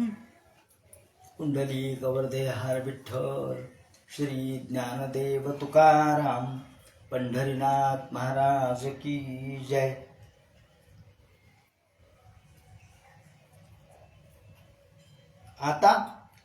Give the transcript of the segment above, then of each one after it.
कुंडली कवर्धे हार विठ्ठल श्री ज्ञानदेव तुकाराम पंढरीनाथ महाराज की जय. आता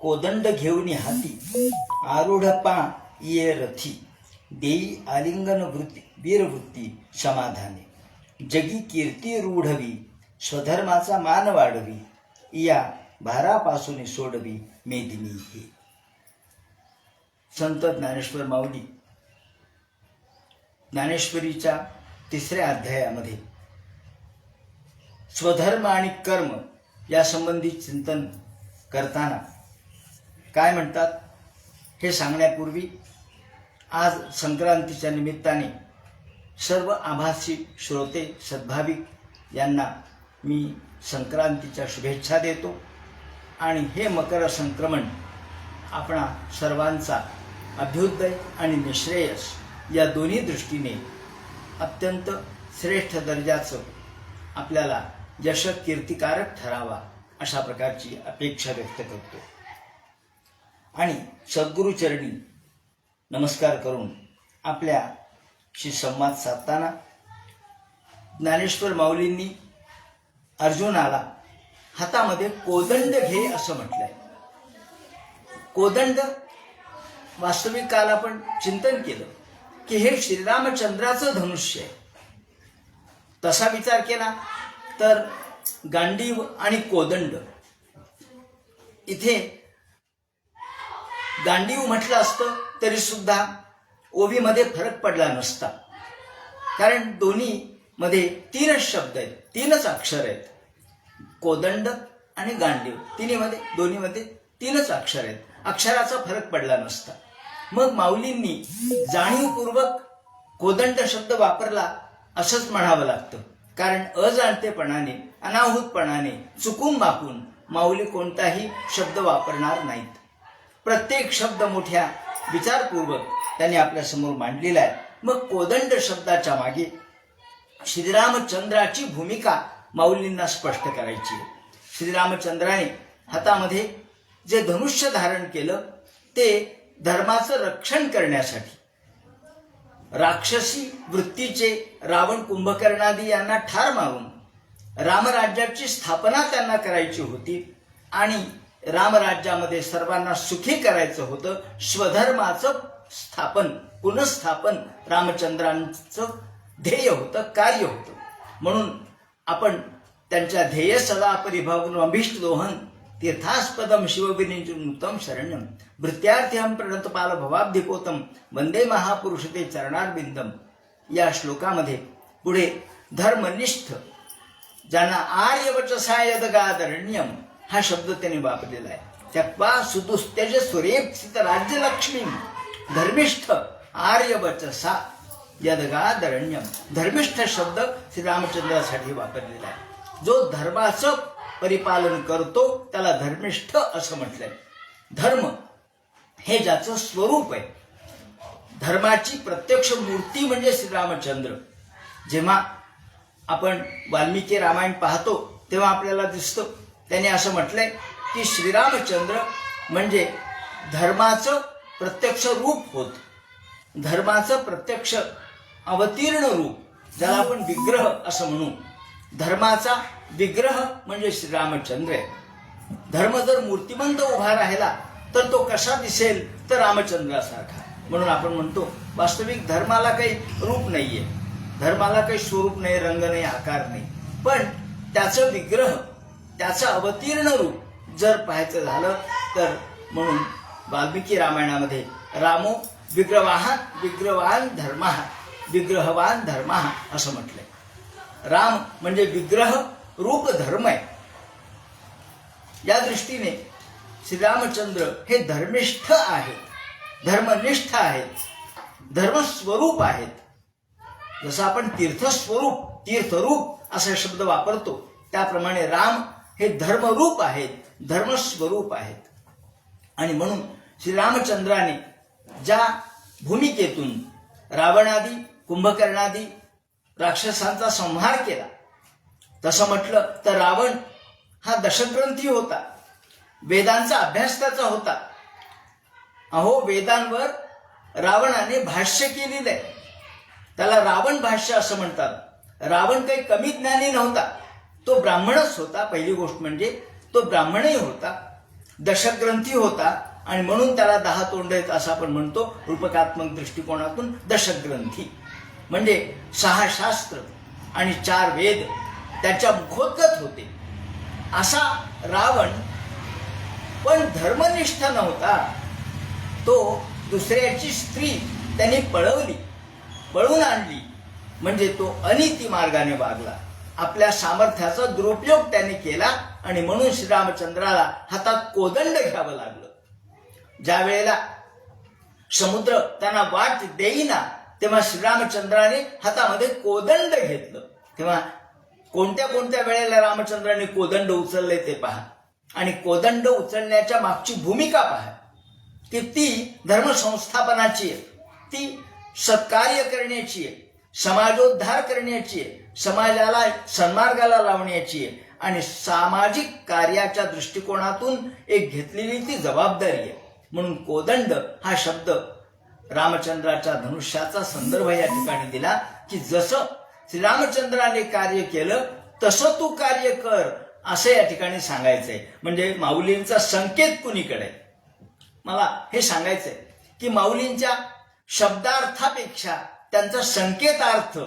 कोदंड घेऊन हाती आरूढपा ये रथी. देई आलिंगन वृत्ती वीरवृत्ती समाधाने. जगी कीर्ती रूढवी स्वधर्माचा मान वाढवी. या भारापासून सोडवी मेदिनी हे. संत ज्ञानेश्वर माऊली ज्ञानेश्वरीच्या तिसऱ्या अध्यायामध्ये स्वधर्म आणि कर्म यासंबंधी चिंतन करताना काय म्हणतात? हे सांगण्यापूर्वी आज संक्रांतीच्या निमित्ताने सर्व आभासी श्रोते सद्भाविक यांना मी संक्रांतीच्या शुभेच्छा देतो. आणि हे मकर संक्रमण आपणा सर्वांचा अभ्युदय आणि निश्रेयस या दोन्ही दृष्टीने अत्यंत श्रेष्ठ दर्जाचं आपल्याला यश कीर्तिकारक ठरावा अशा प्रकारची अपेक्षा व्यक्त करतो. आणि सद्गुरुचरणी नमस्कार करून आपल्याशी संवाद साधताना ज्ञानेश्वर माऊलींनी अर्जुनाला हातामध्ये कोदंड घे असं म्हटलंय. कोदंड? वास्तविक काल आपण चिंतन केलं की हे श्रीरामचंद्राचं धनुष्य आहे. तसा विचार केला तर गांडीव आणि कोदंड. इथे गांडीव म्हटलं असतं तरी सुद्धा ओवीमध्ये फरक पडला नसता. कारण दोन्ही मध्ये तीनच शब्द आहेत तीनच अक्षर आहेत. कोदंड आणि गांडीव. तिन्हीमध्ये दोन्हीमध्ये तीनच अक्षर आहेत. अक्षराचा फरक पडला नसता. मग माऊलींनी जाणीवपूर्वक कोदंड शब्द वापरला असंच म्हणावं लागतं. कारण अजाणतेपणाने अनाहूतपणाने चुकून माकून माऊली कोणताही शब्द वापरणार नाहीत. प्रत्येक शब्द मोठ्या विचारपूर्वक त्यांनी आपल्यासमोर मांडलेला आहे. मग कोदंड शब्दाच्या मागे श्रीरामचंद्राची भूमिका माऊलींना स्पष्ट करायची. श्रीरामचंद्राने हातामध्ये जे धनुष्य धारण केलं ते धर्माचं रक्षण करण्यासाठी. राक्षसी वृत्तीचे रावण कुंभकर्णादी यांना ठार मारून रामराज्याची स्थापना त्यांना करायची होती आणि रामराज्यामध्ये सर्वांना सुखी करायचं होतं स्वधर्माचं स्थापन पुनस्थापन रामचंद्रांचं ध्येय होतं कार्य होतं. म्हणून आपण त्यांच्या ध्येय सदा परिभावून अभिष्ट लोहन तीर्थास्पदम शिवविनितम शरण्यम. वृत्त्यार्थ्यम प्रणतपाल भवाब्धिकोतम वंदे महापुरुष ते चरणारबिंदम या श्लोकामध्ये पुढे धर्मनिष्ठ ज्यांना आर्यवचसायदगादरण्यम हा शब्द त्यांनी वापरलेला आहे. त्यक्वा सुदुस्त्यज सुरेप्सित राज्यलक्ष्मी धर्मिष्ठ आर्यवचसा. यदगादरण्यम. धर्मिष्ठ शब्द श्रीरामचंद्रासाठी वापरलेला आहे. जो धर्माचं परिपालन करतो त्याला धर्मिष्ठ असं म्हटलंय. धर्म हे ज्याचं स्वरूप आहे. धर्माची प्रत्यक्ष मूर्ती म्हणजे श्रीरामचंद्र. जेव्हा आपण वाल्मिकी रामायण पाहतो तेव्हा आपल्याला दिसतं. त्याने असं म्हटलंय की श्रीरामचंद्र म्हणजे धर्माचं प्रत्यक्ष रूप होत. धर्माचं प्रत्यक्ष अवतीर्ण रूप ज्याला आपण विग्रह असं म्हणू. धर्माचा विग्रह म्हणजे श्रीरामचंद्र आहे. धर्म जर मूर्तिमंत उभा राहिला तर तो कसा दिसेल? तर रामचंद्रासारखा. म्हणून आपण म्हणतो वास्तविक धर्माला काही रूप नाहीये. धर्माला काही स्वरूप नाही रंग नाही आकार नाही. पण त्याचं विग्रह त्याचं अवतीर्ण रूप जर पाहायचं झालं तर म्हणून वाल्मिकी रामायणामध्ये रामो विग्रवाहान विग्रवान धर्मा. विग्रहवान धर्मा असं म्हटलंय. राम म्हणजे विग्रह रूप धर्म आहे. या दृष्टीने श्रीरामचंद्र हे धर्मिष्ठ आहेत. धर्मनिष्ठ आहेत. धर्मस्वरूप आहेत. जसं आपण तीर्थस्वरूप तीर्थरूप असा शब्द वापरतो त्याप्रमाणे राम हे धर्मरूप आहेत धर्मस्वरूप आहेत. आणि म्हणून श्रीरामचंद्राने ज्या भूमिकेतून रावणादी कुंभकर्णादी राक्षसांचा संहार केला. तसं म्हटलं तर रावण हा दशग्रंथी होता. वेदांचा अभ्यास त्याचा होता. अहो वेदांवर रावणाने भाष्य केलेलं आहे त्याला रावण भाष्य असं म्हणतात. रावण काही कमी ज्ञानी नव्हता. तो ब्राह्मणच होता. पहिली गोष्ट म्हणजे तो ब्राह्मणही होता. दशग्रंथी होता आणि म्हणून त्याला दहा तोंड आहेत असं आपण म्हणतो. रूपकात्मक दृष्टिकोनातून दशग्रंथी. म्हणजे सहा शास्त्र आणि चार वेद त्याच्या मुखोद्गत होते. असा रावण पण धर्मनिष्ठ नव्हता. तो दुसऱ्याची स्त्री त्याने पळवली पळवून आणली. म्हणजे तो अनिती मार्गाने वागला. आपल्या सामर्थ्याचा दुरुपयोग त्याने केला आणि म्हणून श्रीरामचंद्राला हातात कोदंड घ्यावं लागलं. ज्या वेळेला समुद्र त्यांना वाट देईना तेव्हा श्रीरामचंद्राने हातामध्ये कोदंड घेतलं. तेव्हा कोणत्या कोणत्या वेळेला रामचंद्राने कोदंड उचलले ते पहा. आणि कोदंड उचलण्याच्या मागची भूमिका पहा. की ती धर्मसंस्थापनाची आहे. ती सत्कार्य करण्याची आहे. समाजोद्धार करण्याची आहे. समाजाला सन्मार्गाला लावण्याची आहे. आणि सामाजिक कार्याच्या दृष्टिकोनातून एक घेतलेली ती जबाबदारी आहे. म्हणून कोदंड हा शब्द रामचंद्राच्या धनुष्याचा संदर्भ या ठिकाणी दिला की जसं श्रीरामचंद्राने कार्य केलं तसं तू कार्य कर असं या ठिकाणी सांगायचंय. म्हणजे माऊलींचा संकेत कुणीकडे? मला हे सांगायचंय की माऊलींच्या शब्दार्थापेक्षा त्यांचा संकेतार्थ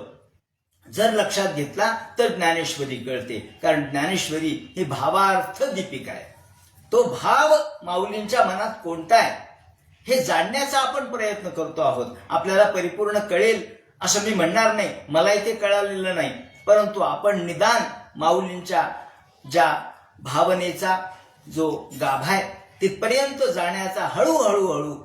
जर लक्षात घेतला तर ज्ञानेश्वरी कळते. कारण ज्ञानेश्वरी ही भावार्थ दीपिका आहे. तो भाव माऊलींच्या मनात कोणता आहे? हे जाणण्याचा आपण प्रयत्न करतो आहोत. आपल्याला परिपूर्ण कळेल असं मी म्हणणार नाही. मलाही ते कळालेलं नाही. परंतु आपण निदान माऊलींच्या ज्या भावनेचा जो गाभा आहे तिथपर्यंत जाण्याचा हळूहळू हळू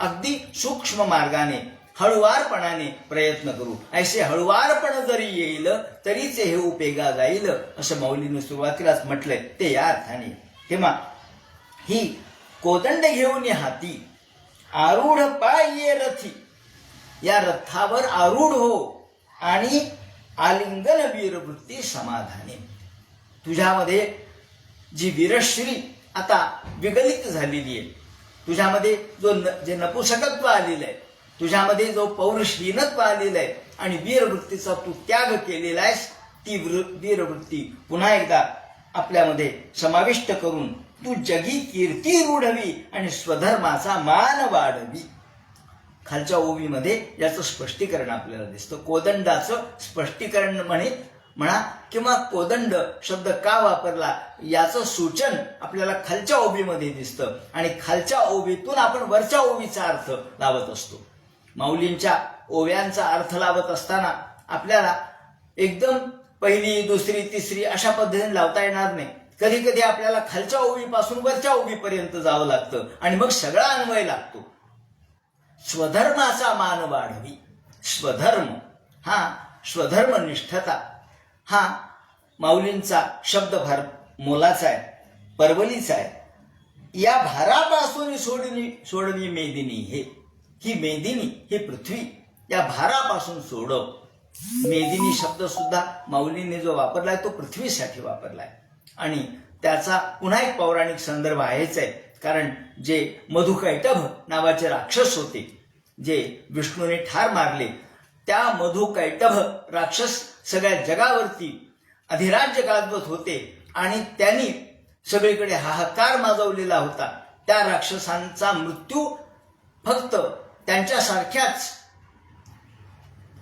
अगदी सूक्ष्म मार्गाने हळुवारपणाने प्रयत्न करू. ऐसे हळुवारपण जरी येईल तरीच हे उपेगा जाईल असं माऊलीनं सुरुवातीलाच म्हटलंय. ते या अर्थाने. तेव्हा ही कोदंड घेऊन हाती आरूढ पाय ये रथी. या रथावर आरूढ हो आणि आलिंगन वीरवृत्ती समाधाने. तुझ्यामध्ये जी वीरश्री आता विगलित झालेली आहे तुझ्यामध्ये जो न, जे नपुसकत्व आलेलं आहे तुझ्यामध्ये जो पौरुषहीनत्व आलेलं आहे आणि वीरवृत्तीचा तू त्याग केलेला आहेस ती वृ- वीरवृत्ती पुन्हा एकदा आपल्यामध्ये समाविष्ट करून तू जगी कीर्ती रूढवी आणि स्वधर्माचा मान वाढवी. खालच्या ओवीमध्ये याचं स्पष्टीकरण आपल्याला दिसतं. कोदंडाचं स्पष्टीकरण म्हणे म्हणा किंवा कोदंड शब्द का वापरला याचं सूचन आपल्याला खालच्या ओबीमध्ये दिसतं. आणि खालच्या ओबीतून आपण वरच्या ओबीचा अर्थ लावत असतो. माऊलींच्या ओव्यांचा अर्थ लावत असताना आपल्याला एकदम पहिली दुसरी तिसरी अशा पद्धतीने लावता येणार नाही. कधी कधी आपल्याला खालच्या ओबीपासून वरच्या ओबीपर्यंत जावं लागतं आणि मग सगळा अन्वय लागतो. स्वधर्माचा मान वाढवी. स्वधर्म हा स्वधर्मनिष्ठता हा माऊलींचा शब्द भार मोलाचा आहे परवलीचा आहे. या भारापासून सोडणी सोडणी मेदिनी हे. ही मेदिनी ही पृथ्वी या भारापासून सोडव. मेदिनी शब्द सुद्धा माऊलीने जो वापरलाय तो पृथ्वीसाठी वापरलाय. आणि त्याचा पुन्हा एक पौराणिक संदर्भ आहेच आहे. कारण जे मधुकैटभ नावाचे राक्षस होते जे विष्णूने ठार मारले त्या मधुकैटभ राक्षस सगळ्या जगावरती अधिराज्य गाजवत होते आणि त्यांनी सगळीकडे हाहाकार माजवलेला होता. त्या राक्षसांचा मृत्यू फक्त त्यांच्यासारख्याच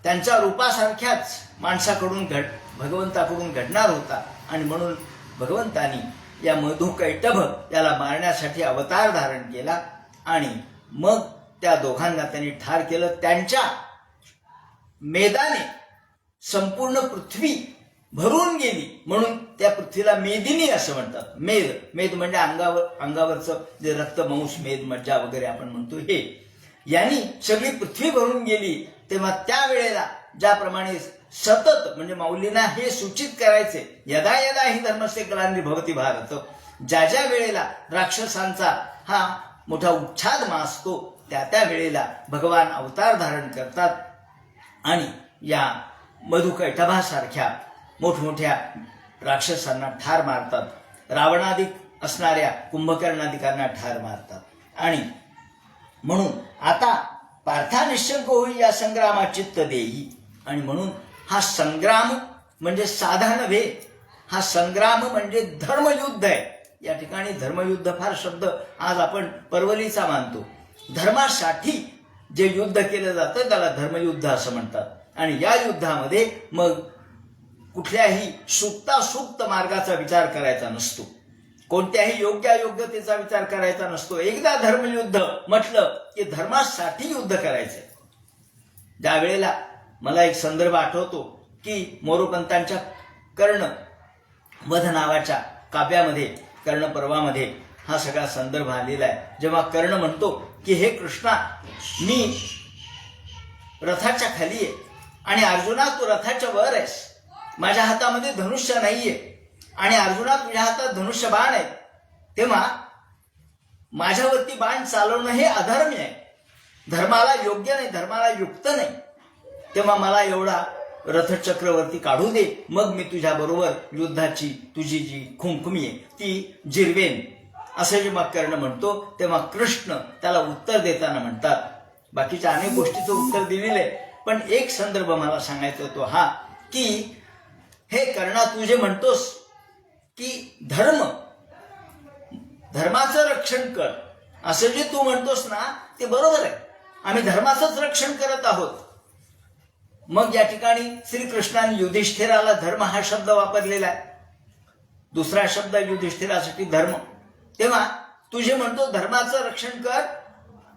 त्यांच्या रूपासारख्याच माणसाकडून घड भगवंताकडून घडणार होता. आणि म्हणून भगवंतानी या मधुकैटभ याला मारण्यासाठी अवतार धारण केला आणि मग त्या दोघांना त्यांनी ठार केलं. त्यांच्या मेदाने संपूर्ण पृथ्वी भरून गेली. म्हणून त्या पृथ्वीला मेदिनी असं म्हणतात. मेद. मेद म्हणजे अंगावर अंगावरचं जे रक्त मांस मेद मज्जा वगैरे आपण म्हणतो हे. यांनी सगळी पृथ्वी भरून गेली. तेव्हा त्यावेळेला ज्याप्रमाणे सतत म्हणजे माऊलींना हे सूचित करायचे यदा यदा ही धर्मस्य ग्लानी भवती भारत. ज्या ज्या वेळेला राक्षसांचा हा मोठा उच्छाद मासतो त्या त्या वेळेला भगवान अवतार धारण करतात. आणि या मधुकैटभासारख्या मोठमोठ्या राक्षसांना ठार मारतात. रावणाधिक असणाऱ्या कुंभकर्णाधिकांना ठार मारतात. आणि म्हणून आता पार्था निशंक होई या संग्रामात चित्त देई. आणि म्हणून हा संग्राम म्हणजे साधा नव्हे हा संग्राम म्हणजे धर्मयुद्ध आहे. या ठिकाणी धर्मयुद्ध फार शब्द आज आपण परवलीचा मानतो. धर्मासाठी जे युद्ध केलं जातं त्याला धर्मयुद्ध असं म्हणतात. आणि या युद्धामध्ये मग कुठल्याही सुप्तासुप्त मार्गाचा विचार करायचा नसतो. कोणत्याही योग्य अयोग्यतेचा विचार करायचा नसतो. एकदा धर्मयुद्ध म्हटलं की धर्मासाठी युद्ध करायचं ज्या वेळेला मला एक संदर्भ आठवतो की मोरोपंतांच्या कर्ण वध नावाच्या काव्यामध्ये कर्ण पर्वामध्ये हा सगळा संदर्भ आलेला आहे. जेव्हा कर्ण म्हणतो की हे कृष्णा मी रथाच्या खाली आहे आणि अर्जुना तू रथाच्या वर आहेस. माझ्या हातामध्ये धनुष्य नाहीये आणि अर्जुना तुझ्या हातात धनुष्य बाण आहे. तेव्हा माझ्यावरती बाण चालवणं हे अधर्म्य आहे. धर्माला योग्य नाही धर्माला युक्त नाही. तेव्हा मला एवढा रथचक्रवर्ती काढू दे मग मी तुझ्या बरोबर युद्धाची तुझी जी खुमखुमी आहे ती जिरवेन. असं जेव्हा कर्ण म्हणतो तेव्हा कृष्ण त्याला उत्तर देताना म्हणतात. बाकीच्या अनेक गोष्टीचं उत्तर दिलेलं आहे. पण एक संदर्भ मला सांगायचा होतो हा की हे कर्णा तू जे म्हणतोस की धर्म धर्माचं रक्षण कर. असं जे तू म्हणतोस ना ते बरोबर आहे. आम्ही धर्माचंच रक्षण करत आहोत. मग या ठिकाणी श्रीकृष्णाने युधिष्ठिराला धर्म हा शब्द वापरलेला आहे. दुसरा शब्द युधिष्ठिरासाठी धर्म. तेव्हा तू जे म्हणतो धर्माचं रक्षण कर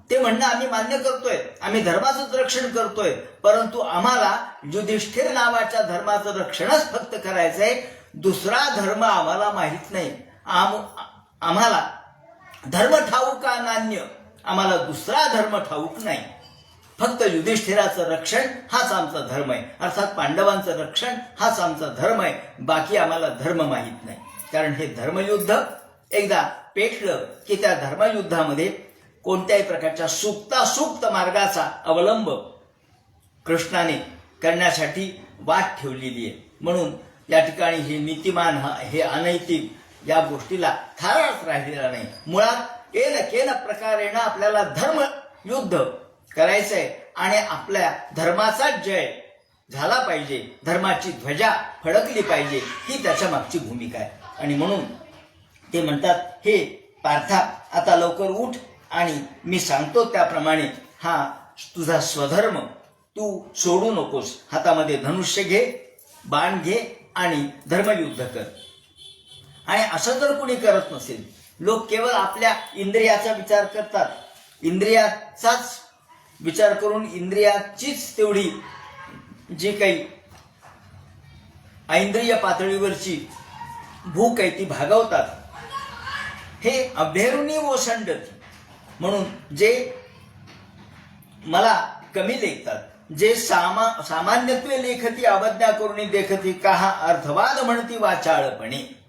ते म्हणणं आम्ही मान्य करतोय. आम्ही धर्माचंच रक्षण करतोय. परंतु आम्हाला युधिष्ठिर नावाच्या धर्माचं रक्षणच फक्त करायचंय. दुसरा धर्म आम्हाला माहीत नाही. आम आम्हाला धर्म ठाऊक का नान्य आम्हाला दुसरा धर्म ठाऊक नाही. फक्त युधिष्ठिराचं रक्षण हाच आमचा धर्म आहे. अर्थात पांडवांचं रक्षण हाच आमचा धर्म आहे. बाकी आम्हाला धर्म माहीत नाही. कारण हे धर्मयुद्ध एकदा पेटलं की त्या धर्मयुद्धामध्ये कोणत्याही प्रकारच्या सुप्तासुप्त मार्गाचा अवलंब कृष्णाने करण्यासाठी वाट ठेवलेली आहे. म्हणून या ठिकाणी हे नीतिमान हे अनैतिक या गोष्टीला थाराच राहिलेला नाही. मुळात केन केन प्रकारेनं आपल्याला धर्म युद्ध करायचंय. आणि आपल्या धर्माचा जय झाला पाहिजे. धर्माची ध्वजा फडकली पाहिजे. ही त्याच्या मागची भूमिका आहे. आणि म्हणून ते म्हणतात हे पार्था आता लवकर उठ आणि मी सांगतो त्याप्रमाणे हा तुझा स्वधर्म. तू सोडू नकोस. हातामध्ये धनुष्य घे बाण घे आणि धर्मयुद्ध कर. आणि असं जर कुणी करत नसेल लोक केवळ आपल्या इंद्रियाचा विचार करतात. इंद्रियाचाच विचार करून इंद्रियाचीच तेवढी जी काही ऐंद्रिय पातळीवरची भूक आहे ती भागवतात. हे अभेरुणी ओसंडत म्हणून जे मला कमी लेखतात जे सामा सामान्यत्वे लेखती अवज्ञा करून देखती काहा अर्थवाद म्हणती वाचाळपणे.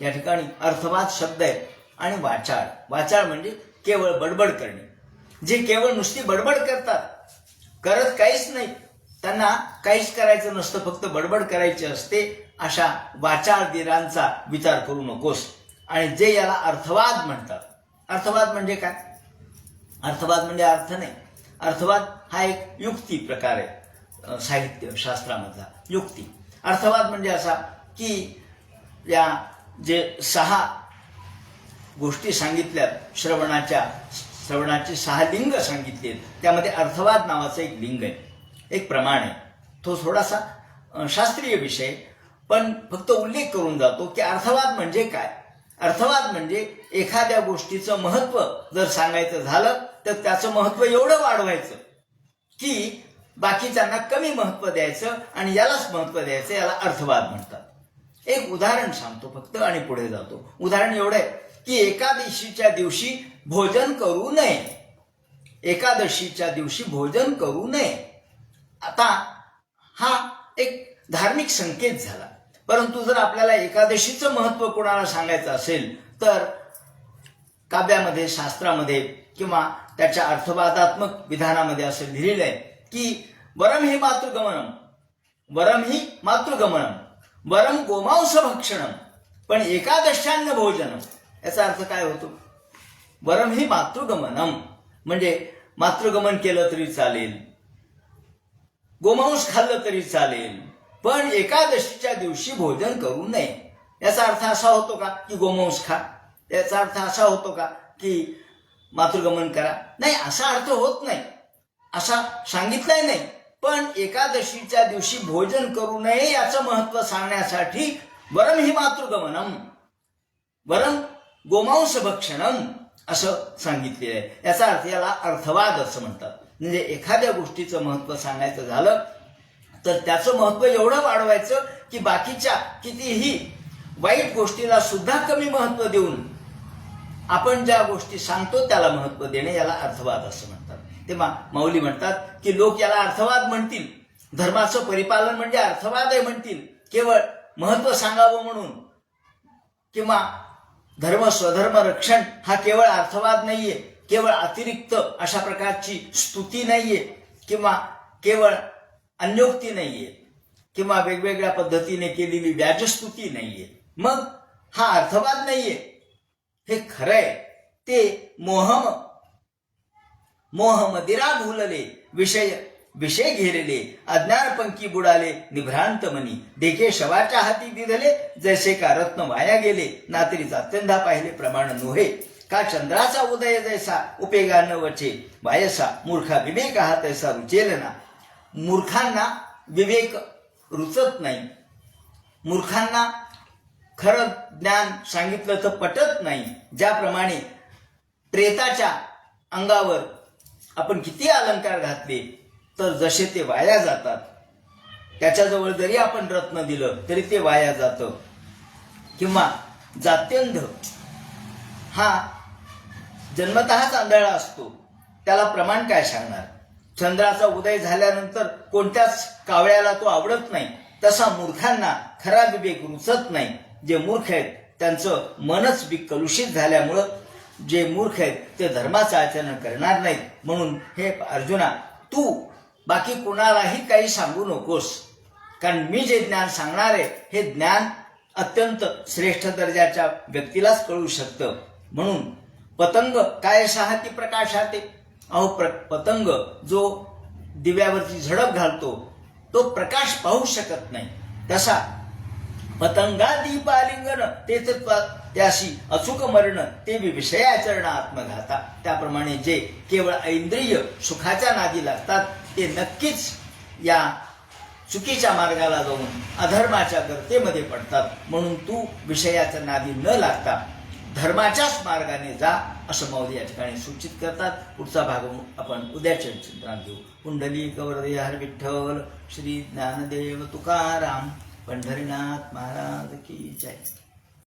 या ठिकाणी अर्थवाद शब्द आहे आणि वाचाळ. वाचाळ म्हणजे केवळ बडबड करणे. जे केवळ नुसती बडबड करतात करत काहीच नाही. त्यांना काहीच करायचं नसतं फक्त बडबड करायची असते अशा वाचारधीरांचा दिरांचा विचार करू नकोस. आणि जे याला अर्थवाद म्हणतात. अर्थवाद म्हणजे काय? अर्थवाद म्हणजे अर्थ नाही. अर्थवाद हा एक युक्ती प्रकार आहे साहित्य शास्त्रामधला युक्ती. अर्थवाद म्हणजे असा की या जे सहा गोष्टी सांगितल्या श्रवणाच्या श्रवणाचे सहा लिंग सांगितले. त्यामध्ये अर्थवाद नावाचं एक लिंग आहे. एक प्रमाण आहे. तो थोडासा शास्त्रीय विषय पण फक्त उल्लेख करून जातो की अर्थवाद म्हणजे काय? अर्थवाद म्हणजे एखाद्या गोष्टीचं महत्त्व जर सांगायचं झालं तर त्याचं महत्त्व एवढं वाढवायचं की बाकीच्यांना कमी महत्त्व द्यायचं आणि यालाच महत्त्व द्यायचं याला अर्थवाद म्हणतात. एक उदाहरण सांगतो फक्त आणि पुढे जातो. उदाहरण एवढं आहे की एकादशीच्या दिवशी भोजन करू नये. एकादशीच्या दिवशी भोजन करू नये. आता हा एक धार्मिक संकेत झाला. परंतु जर आपल्याला एकादशीचं महत्त्व कोणाला सांगायचं असेल तर काव्यामध्ये शास्त्रामध्ये किंवा त्याच्या अर्थवादात्मक विधानामध्ये असं लिहिलेलं आहे की वरम ही मातृगमनम वरम ही मातृगमनम वरम गोमांस भक्षणम पण एकादशान्न भोजनम. याचा अर्थ काय होतो? वरम ही मातृगमनम. म्हणजे मातृगमन केलं तरी चालेल. गोमांस खाल्लं तरी चालेल. पण एकादशीच्या दिवशी भोजन करू नये. याचा अर्थ असा होतो का की गोमांस खा. याचा अर्थ असा होतो का की मातृगमन करा. नाही असा अर्थ होत नाही. असा सांगितलाय नाही. पण एकादशीच्या दिवशी भोजन करू नये याचं महत्त्व सांगण्यासाठी वरम ही मातृगमनम. वरम गोमांस भक्षणम. असं सांगितलेलं आहे. याचा अर्थ याला अर्थवाद असं म्हणतात. म्हणजे एखाद्या गोष्टीचं महत्त्व सांगायचं झालं तर त्याचं महत्त्व एवढं वाढवायचं की बाकीच्या कितीही वाईट गोष्टीला सुद्धा कमी महत्त्व देऊन आपण ज्या गोष्टी सांगतो त्याला महत्त्व देणे याला अर्थवाद असं म्हणतात तेव्हा माऊली म्हणतात की लोक याला अर्थवाद म्हणतील. धर्माचं परिपालन म्हणजे अर्थवाद आहे म्हणतील. केवळ महत्त्व सांगावं म्हणून किंवा धर्म स्वधर्म रक्षण हा केवळ अर्थवाद नाहीये. केवळ अतिरिक्त अशा प्रकारची स्तुती नाहीये किंवा केवळ अन्योक्ती नाहीये किंवा वेगवेगळ्या पद्धतीने केलेली व्याजस्तुती नाहीये. मग हा अर्थवाद नाहीये. हे खरंय. ते मोहम मोह मदिरा भुलले विषय विषय घेरले अज्ञानपंकी बुडाले निभ्रांत मनी. देखे शवाच्या हाती दिधले जैसे का रत्न वाया गेले ना तरी जात्यंधा पाहिले प्रमाण नोहे. का चंद्राचा उदय जैसा उपेगा न वचे. वायसा मूर्खा विवेक हा तैसा रुचेल ना मूर्खांना विवेक रुचत नाही. मूर्खांना खरं ज्ञान सांगितलं तर पटत नाही. ज्याप्रमाणे प्रेताच्या अंगावर आपण किती अलंकार घातले तर जसे ते वाया जातात त्याच्याजवळ जरी आपण रत्न दिलं तरी ते वाया जातं. किंवा जात्यंध हा जन्मतःच आंधळा असतो. त्याला प्रमाण काय सांगणार? चंद्राचा उदय झाल्यानंतर कोणत्याच कावळ्याला तो आवडत नाही. तसा मूर्खांना खरा विवेक रुचत नाही. जे मूर्ख आहेत त्यांचं मनच बी कलुषित झाल्यामुळं जे मूर्ख आहेत ते धर्माचं आचरण करणार नाहीत. म्हणून हे अर्जुना तू बाकी कुणालाही काही सांगू नकोस. कारण मी जे ज्ञान सांगणार आहे हे ज्ञान अत्यंत श्रेष्ठ दर्जाच्या व्यक्तीलाच कळू शकतं. म्हणून पतंग काय साहती प्रकाशाते अहो प्र पतंग जो दिव्यावरची झडप घालतो तो प्रकाश पाहू शकत नाही. तसा पतंगा दीपालिंगन तेच त्याशी अचूक मरण ते विषयाचरण आत्मघाता त्याप्रमाणे जे केवळ ऐंद्रिय सुखाच्या नादी लागतात ते नक्कीच या चुकीच्या मार्गाला जाऊन अधर्माच्या गर्तेमध्ये पडतात. म्हणून तू विषयाच्या नादी न लागता धर्माच्याच मार्गाने जा असं माऊली या ठिकाणी सूचित करतात. पुढचा भाग आपण उद्याच्या चित्रात घेऊ. कुंडली कवरदे हर विठ्ठल श्री ज्ञानदेव तुकाराम पंढरीनाथ महाराज की जय.